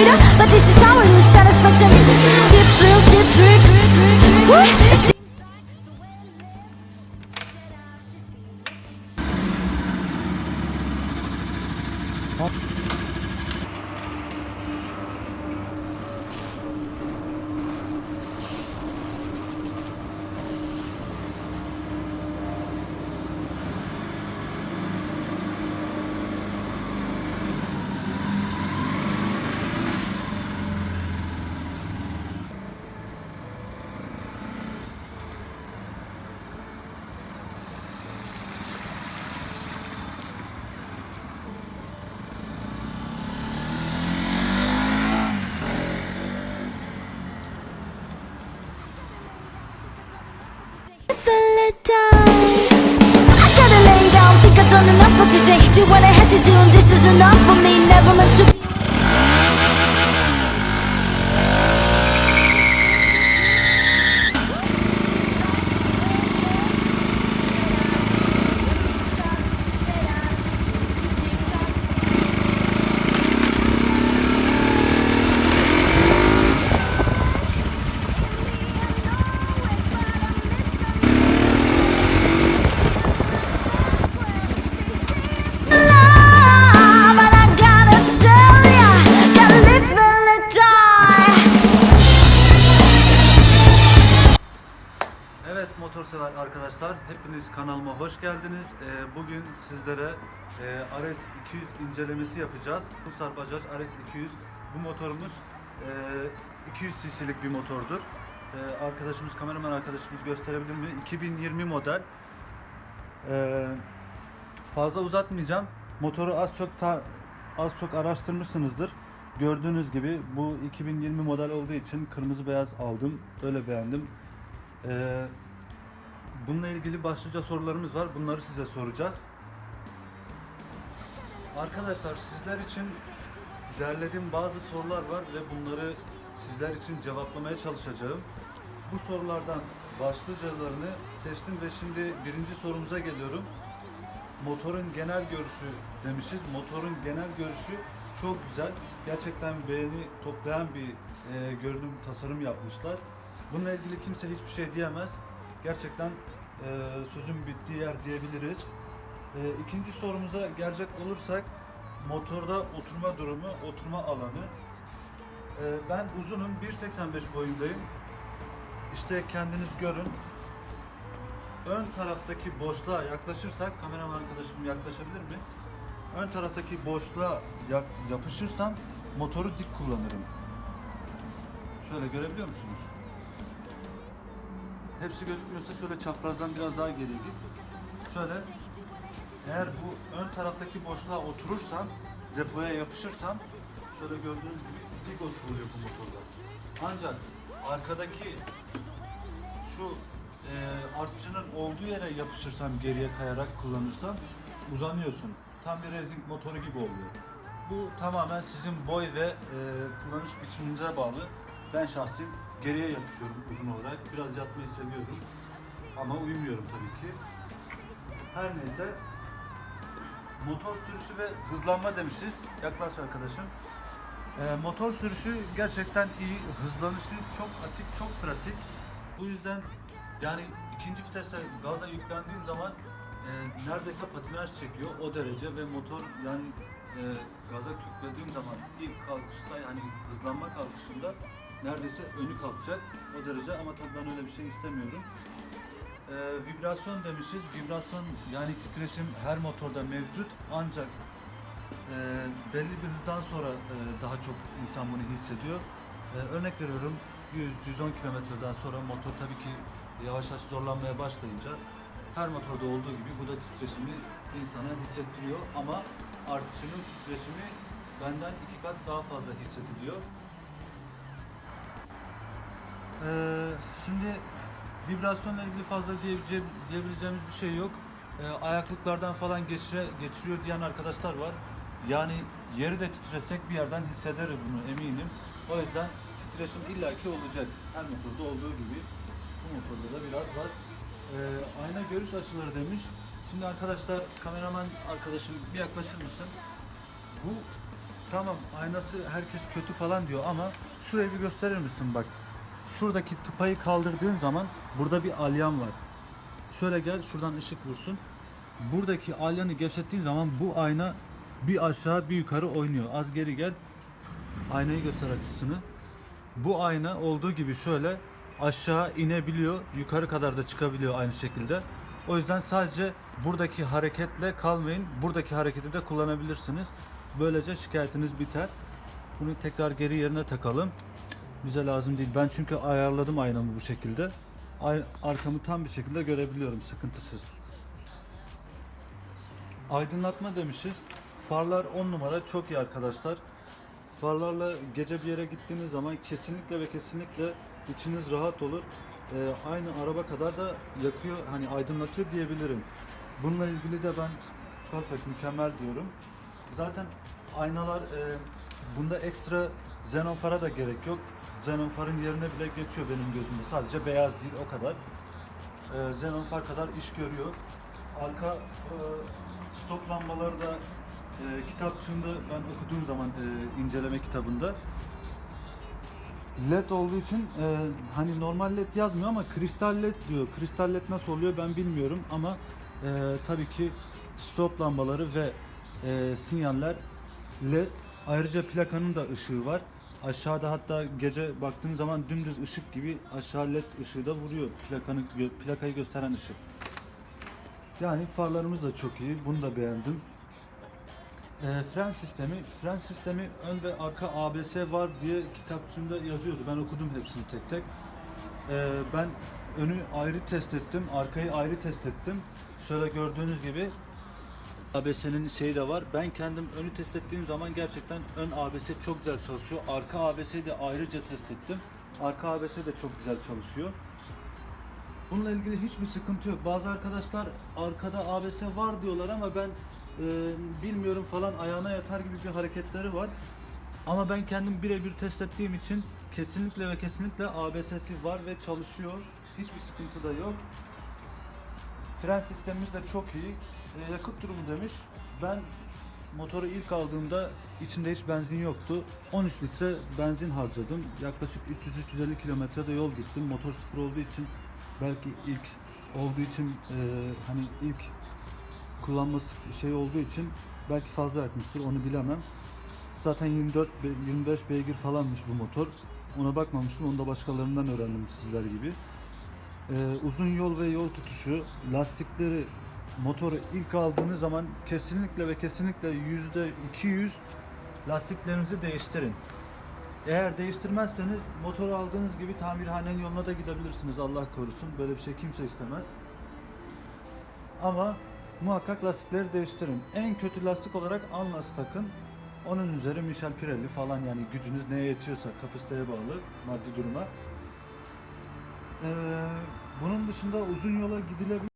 sweeter But this is our new satisfaction. Cheap thrill, cheap tricks. Done enough for today. Do what I had to do, and this is enough for me. Never meant to. Hepiniz kanalıma hoş geldiniz. Ee, bugün sizlere e, RS 200 incelemesi yapacağız. Pulsar Bajaj RS 200 bu motorumuz e, 200 cc'lik bir motordur. E, arkadaşımız kameraman arkadaşımız gösterebilir mi? 2020 model. E, fazla uzatmayacağım. Motoru az çok ta- az çok araştırmışsınızdır. Gördüğünüz gibi bu 2020 model olduğu için kırmızı beyaz aldım. Öyle beğendim. Ee, bununla ilgili başlıca sorularımız var. Bunları size soracağız. Arkadaşlar sizler için derlediğim bazı sorular var ve bunları sizler için cevaplamaya çalışacağım. Bu sorulardan başlıcalarını seçtim ve şimdi birinci sorumuza geliyorum. Motorun genel görüşü demişiz. Motorun genel görüşü çok güzel. Gerçekten beğeni toplayan bir e, görünüm tasarım yapmışlar. Bununla ilgili kimse hiçbir şey diyemez. Gerçekten e, sözün bittiği yer diyebiliriz. E, ikinci sorumuza gelecek olursak motorda oturma durumu, oturma alanı. E, ben uzunum, 1.85 boyundayım. İşte kendiniz görün. Ön taraftaki boşluğa yaklaşırsak, kameraman arkadaşım yaklaşabilir mi? Ön taraftaki boşluğa yapışırsam motoru dik kullanırım. Şöyle görebiliyor musunuz? Hepsi gözükmüyorsa şöyle çaprazdan biraz daha geriye git. Şöyle eğer bu ön taraftaki boşluğa oturursam, depoya yapışırsam şöyle gördüğünüz gibi dik oturuluyor bu motorda. Ancak arkadaki şu e, artçının olduğu yere yapışırsam geriye kayarak kullanırsam uzanıyorsun. Tam bir racing motoru gibi oluyor. Bu tamamen sizin boy ve e, kullanış biçiminize bağlı. Ben şahsen geriye yapışıyorum uzun olarak. Biraz yatmayı seviyorum. Ama uyumuyorum tabii ki. Her neyse. Motor sürüşü ve hızlanma demişiz. Yaklaş arkadaşım. E, motor sürüşü gerçekten iyi. Hızlanışı çok atik, çok pratik. Bu yüzden yani ikinci viteste gaza yüklendiğim zaman e, neredeyse patinaj çekiyor o derece ve motor yani e, gaza kütlediğim zaman ilk kalkışta yani hızlanma kalkışında neredeyse önü kalkacak o derece ama tabii ben öyle bir şey istemiyorum. E, vibrasyon demişiz. Vibrasyon yani titreşim her motorda mevcut ancak e, belli bir hızdan sonra e, daha çok insan bunu hissediyor. E, örnek veriyorum 100-110 kilometreden sonra motor tabii ki yavaş yavaş zorlanmaya başlayınca her motorda olduğu gibi bu da titreşimi insana hissettiriyor ama artçının titreşimi benden iki kat daha fazla hissediliyor. Ee, şimdi vibrasyonla ilgili fazla diyebileceğim, diyebileceğimiz bir şey yok. Ee, ayaklıklardan falan geçire, geçiriyor diyen arkadaşlar var. Yani yeri de titresek bir yerden hissederiz bunu eminim. O yüzden titreşim illaki olacak. Her motorda olduğu gibi bu motorda da biraz var. Ee, ayna görüş açıları demiş. Şimdi arkadaşlar kameraman arkadaşım bir yaklaşır mısın? Bu tamam aynası herkes kötü falan diyor ama şurayı bir gösterir misin bak. Şuradaki tıpayı kaldırdığın zaman burada bir alyan var. Şöyle gel şuradan ışık vursun. Buradaki alyanı gevşettiğin zaman bu ayna bir aşağı bir yukarı oynuyor. Az geri gel. Aynayı göster açısını. Bu ayna olduğu gibi şöyle aşağı inebiliyor. Yukarı kadar da çıkabiliyor aynı şekilde. O yüzden sadece buradaki hareketle kalmayın. Buradaki hareketi de kullanabilirsiniz. Böylece şikayetiniz biter. Bunu tekrar geri yerine takalım. Bize lazım değil. Ben çünkü ayarladım aynamı bu şekilde. Ay- arkamı tam bir şekilde görebiliyorum sıkıntısız. Aydınlatma demişiz. Farlar 10 numara çok iyi arkadaşlar. Farlarla gece bir yere gittiğiniz zaman kesinlikle ve kesinlikle içiniz rahat olur. e, aynı araba kadar da yakıyor, hani aydınlatıyor diyebilirim. Bununla ilgili de ben perfect, mükemmel diyorum. Zaten aynalar e, bunda ekstra xenon fara da gerek yok. Xenon farın yerine bile geçiyor benim gözümde. Sadece beyaz değil o kadar. E, xenon far kadar iş görüyor. Arka e, stop lambaları da e, kitapçığında ben okuduğum zaman e, inceleme kitabında LED olduğu için e, hani normal LED yazmıyor ama kristal LED diyor. Kristal LED nasıl oluyor ben bilmiyorum ama e, tabii ki stop lambaları ve e, sinyaller LED. Ayrıca plakanın da ışığı var. Aşağıda hatta gece baktığın zaman dümdüz ışık gibi aşağı LED ışığı da vuruyor. Plakanı plakayı gösteren ışık. Yani farlarımız da çok iyi. Bunu da beğendim. E, fren sistemi, fren sistemi ön ve arka ABS var diye kitapçığında yazıyordu. Ben okudum hepsini tek tek. E, ben önü ayrı test ettim, arkayı ayrı test ettim. Şöyle gördüğünüz gibi ABS'nin şeyi de var. Ben kendim önü test ettiğim zaman gerçekten ön ABS çok güzel çalışıyor. Arka ABS'yi de ayrıca test ettim. Arka ABS de çok güzel çalışıyor. Bununla ilgili hiçbir sıkıntı yok. Bazı arkadaşlar arkada ABS var diyorlar ama ben e, bilmiyorum falan ayağına yatar gibi bir hareketleri var. Ama ben kendim birebir test ettiğim için kesinlikle ve kesinlikle ABS'si var ve çalışıyor. Hiçbir sıkıntı da yok. Fren sistemimiz de çok iyi. E, yakıt durumu demiş. Ben motoru ilk aldığımda içinde hiç benzin yoktu. 13 litre benzin harcadım. Yaklaşık 300-350 kilometre de yol gittim. Motor sıfır olduğu için belki ilk olduğu için e, hani ilk kullanması şey olduğu için belki fazla yakmıştır onu bilemem. Zaten 24 be- 25 beygir falanmış bu motor. Ona bakmamıştım. Onu da başkalarından öğrendim sizler gibi. Ee, uzun yol ve yol tutuşu, lastikleri motoru ilk aldığınız zaman kesinlikle ve kesinlikle yüzde 200 lastiklerinizi değiştirin. Eğer değiştirmezseniz motoru aldığınız gibi tamirhanenin yoluna da gidebilirsiniz Allah korusun. Böyle bir şey kimse istemez. Ama muhakkak lastikleri değiştirin. En kötü lastik olarak Anlas takın. Onun üzeri Michel Pirelli falan yani gücünüz neye yetiyorsa kapasiteye bağlı maddi duruma. Ee, bunun dışında uzun yola gidilebilir.